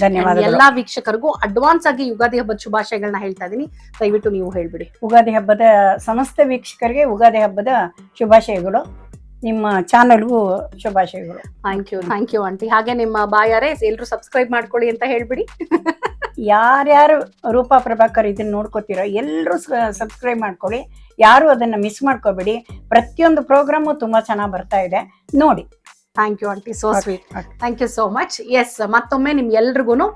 ಎಲ್ಲಾ ವೀಕ್ಷಕರಿಗೂ ಅಡ್ವಾನ್ಸ್ ಆಗಿ ಯುಗಾದಿ ಹಬ್ಬದ ಶುಭಾಶಯಗಳನ್ನ ಹೇಳ್ತಾ ಇದೀನಿ. ದಯವಿಟ್ಟು ನೀವು ಹೇಳ್ಬಿಡಿ. ಯುಗಾದಿ ಹಬ್ಬದ ಸಮಸ್ತ ವೀಕ್ಷಕರಿಗೆ ಯುಗಾದಿ ಹಬ್ಬದ ಶುಭಾಶಯಗಳು. ನಿಮ್ಮ ಚಾನಲ್ಗೂ ಶುಭಾಶಯಗಳು. Thank you thank you aunty ಹಾಗೆ ನಿಮ್ಮ ಬಾಯಾರೆ ಎಲ್ಲರೂ ಸಬ್ಸ್ಕ್ರೈಬ್ ಮಾಡ್ಕೊಳ್ಳಿ ಅಂತ ಹೇಳ್ಬಿಡಿ. ಯಾರ್ಯಾರು ರೂಪಾ ಪ್ರಭಾಕರ್ ಇದನ್ನ ನೋಡ್ಕೋತೀರೋ ಎಲ್ಲರೂ ಸಬ್ಸ್ಕ್ರೈಬ್ ಮಾಡ್ಕೊಳ್ಳಿ. ಯಾರು ಅದನ್ನ ಮಿಸ್ ಮಾಡ್ಕೋಬೇಡಿ. ಪ್ರತಿಯೊಂದು ಪ್ರೋಗ್ರಾಮು ತುಂಬಾ ಚೆನ್ನಾಗಿ ಬರ್ತಾ ಇದೆ. ನೋಡಿ. Thank you aunty so sweet thank you so much yes ಮತ್ತೊಮ್ಮೆ ನಿಮ್ಗೆಲ್ರಿಗೂ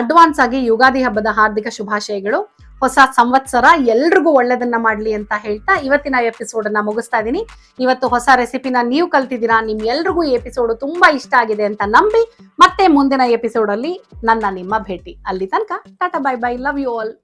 ಅಡ್ವಾನ್ಸ್ ಆಗಿ ಯುಗಾದಿ ಹಬ್ಬದ ಹಾರ್ದಿಕ ಶುಭಾಶಯಗಳು. ಹೊಸ ಸಂವತ್ಸರ ಎಲ್ರಿಗೂ ಒಳ್ಳೇದನ್ನ ಮಾಡ್ಲಿ ಅಂತ ಹೇಳ್ತಾ ಇವತ್ತಿನ ಎಪಿಸೋಡ್ ಅನ್ನ ಮುಗಿಸ್ತಾ ಇದೀನಿ. ಇವತ್ತು ಹೊಸ ರೆಸಿಪಿನ ನೀವು ಕಲ್ತಿದ್ದೀರಾ? ನಿಮ್ ಎಲ್ರಿಗೂ ಈ ಎಪಿಸೋಡ್ ತುಂಬಾ ಇಷ್ಟ ಆಗಿದೆ ಅಂತ ನಂಬಿ ಮತ್ತೆ ಮುಂದಿನ ಎಪಿಸೋಡ್ ಅಲ್ಲಿ ನನ್ನ ನಿಮ್ಮ ಭೇಟಿ. ಅಲ್ಲಿ ತನಕ tata bye bye love you all